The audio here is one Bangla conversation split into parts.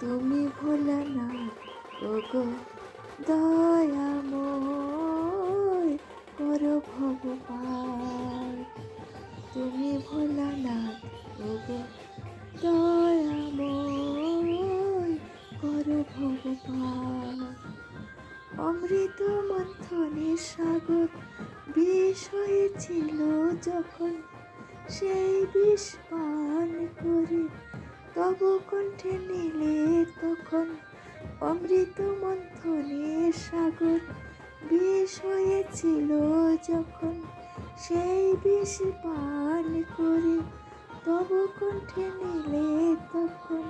তুমি ভোলা না, ওগো দয়াময় করো ভগবান। তুমি ভোলা না, ওগো দয়াময় করো ভগবান। অমৃত মন্থনের সাগর বিষ হয়েছিল যখন সেই বিষ পান করে তব কণ্ঠে নিলে তখন অমৃত মন্থনের সাগর বিষ হয়েছিল যখন সেই বিষ পান করে তব কণ্ঠে নিলে তখন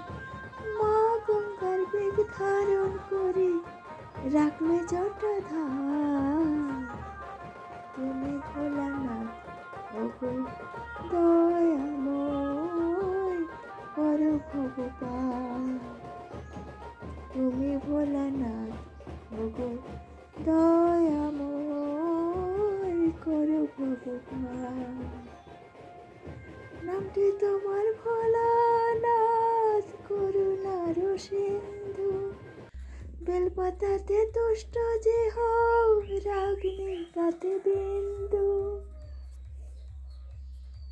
মা গঙ্গার বেগ ধারণ করে রাখলে জটাধার তুমি ভগবান। তুমি ভোলা না ওগো দয়াময় করো ভগবান। নামটি তোমার ভোলা নাথ করুণার সিন্ধু বেলপাতাতে তুষ্ট যে হও, রাগ নেই তাতে বিন্দু।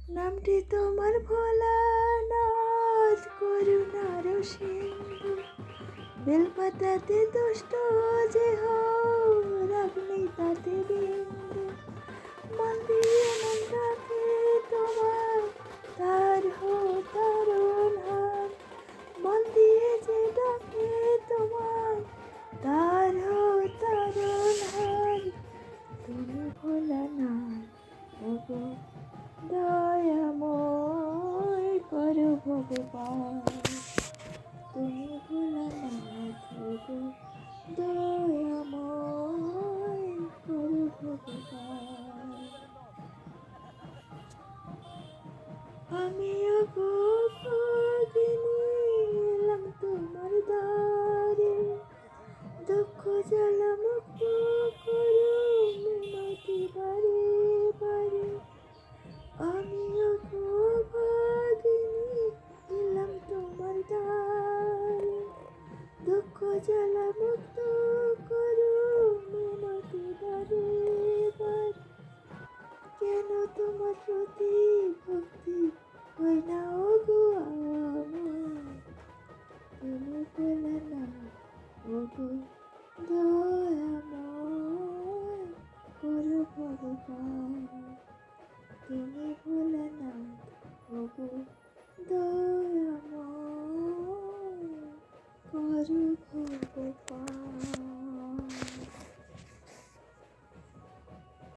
নামটি তোমার ভোলা বেলপাতাতে দুষ্ট যে নেই তাতে বিন্দু। মন দিয়ে তোমার, তার হো তারণ হার। মন দিয়ে যে ডাকে তোমার, তার হো তারণ হার। তুমি ভোলা না দয়াময় করো ভগবান। দয়াময় করো ভগবান আমিও গো দুঃখ জ্বালা মুক্ত করো মিনতি বারে বারে কেন তোমার প্রতি ভক্তি হয় না ওগো আমার? 我不怕